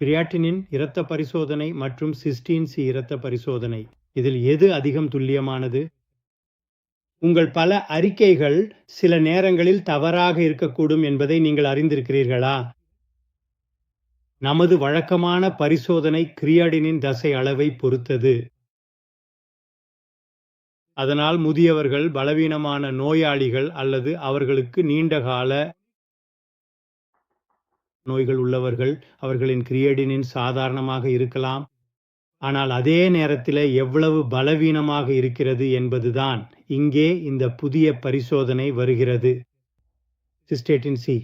Creatinine இரத்த பரிசோதனை மற்றும் சிஸ்டீன் சி இரத்த பரிசோதனை. இதில் எது அதிகம் துல்லியமானது? உங்கள் பல அறிக்கைகள் சில நேரங்களில் தவறாக இருக்கக்கூடும் என்பதை நீங்கள் அறிந்திருக்கிறீர்களா? நமது வழக்கமான பரிசோதனை கிரியாடினின் தசை அளவை பொறுத்தது. அதனால் முதியவர்கள் பலவீனமான நோயாளிகள் அல்லது அவர்களுக்கு நீண்டகால நோய்கள் உள்ளவர்கள் அவர்களின் கிரியேடினின் சாதாரணமாக இருக்கலாம். ஆனால் அதே நேரத்தில் எவ்வளவு பலவீனமாக இருக்கிறது என்பதுதான் இங்கே இந்த புதிய பரிசோதனை வருகிறது. சிஸ்டேட்டின் சி.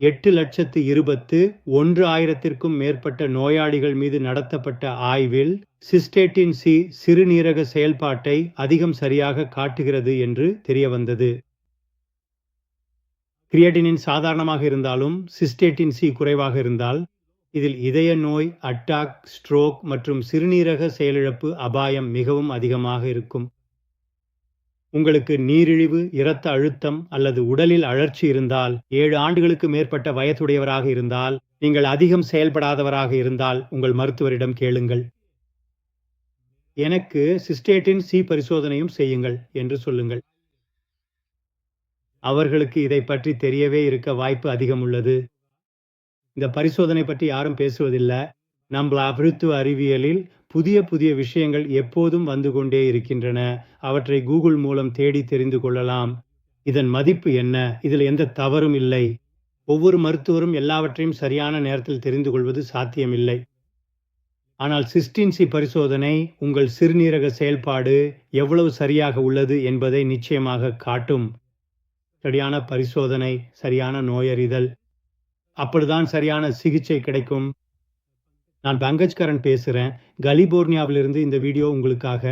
எட்டு லட்சத்து இருபத்து ஒன்று ஆயிரத்திற்கும் மேற்பட்ட நோயாளிகள் மீது நடத்தப்பட்ட ஆய்வில் சிஸ்டேட்டின் சி சிறுநீரக செயல்பாட்டை அதிகம் சரியாக காட்டுகிறது என்று தெரியவந்தது. கிரியேட்டினின் சாதாரணமாக இருந்தாலும் சிஸ்டேட்டின் சி குறைவாக இருந்தால் இதில் இதய நோய் அட்டாக் ஸ்ட்ரோக் மற்றும் சிறுநீரக செயலிழப்பு அபாயம் மிகவும் அதிகமாக இருக்கும். உங்களுக்கு நீரிழிவு இரத்த அழுத்தம் அல்லது உடலில் அழற்சி இருந்தால் ஏழு ஆண்டுகளுக்கு மேற்பட்ட வயதுடையவராக இருந்தால் நீங்கள் அதிகம் செயல்படாதவராக இருந்தால் உங்கள் மருத்துவரிடம் கேளுங்கள். எனக்கு சிஸ்டேட்டின் சி பரிசோதனையும் செய்யுங்கள் என்று சொல்லுங்கள். அவர்களுக்கு இதை பற்றி தெரியவே இருக்க வாய்ப்பு அதிகம் உள்ளது இந்த பரிசோதனை பற்றி யாரும் பேசுவதில்லை. நம்மள அபிருத்துவ அறிவியலில் புதிய புதிய விஷயங்கள் எப்போதும் வந்து கொண்டே இருக்கின்றன. அவற்றை கூகுள் மூலம் தேடி தெரிந்து கொள்ளலாம். இதன் மதிப்பு என்ன? இதில் எந்த தவறும் இல்லை. ஒவ்வொரு மருத்துவரும் எல்லாவற்றையும் சரியான நேரத்தில் தெரிந்து கொள்வது சாத்தியமில்லை. ஆனால் சிஸ்டின்சி பரிசோதனை உங்கள் சிறுநீரக செயல்பாடு எவ்வளவு சரியாக உள்ளது என்பதை நிச்சயமாக காட்டும். சரியான பரிசோதனை சரியான நோயறிதல். அப்படிதான் சரியான சிகிச்சை கிடைக்கும். நான் பங்கஜ்கரன் பேசுகிறேன் கலிபோர்னியாவிலிருந்து இந்த வீடியோ உங்களுக்காக.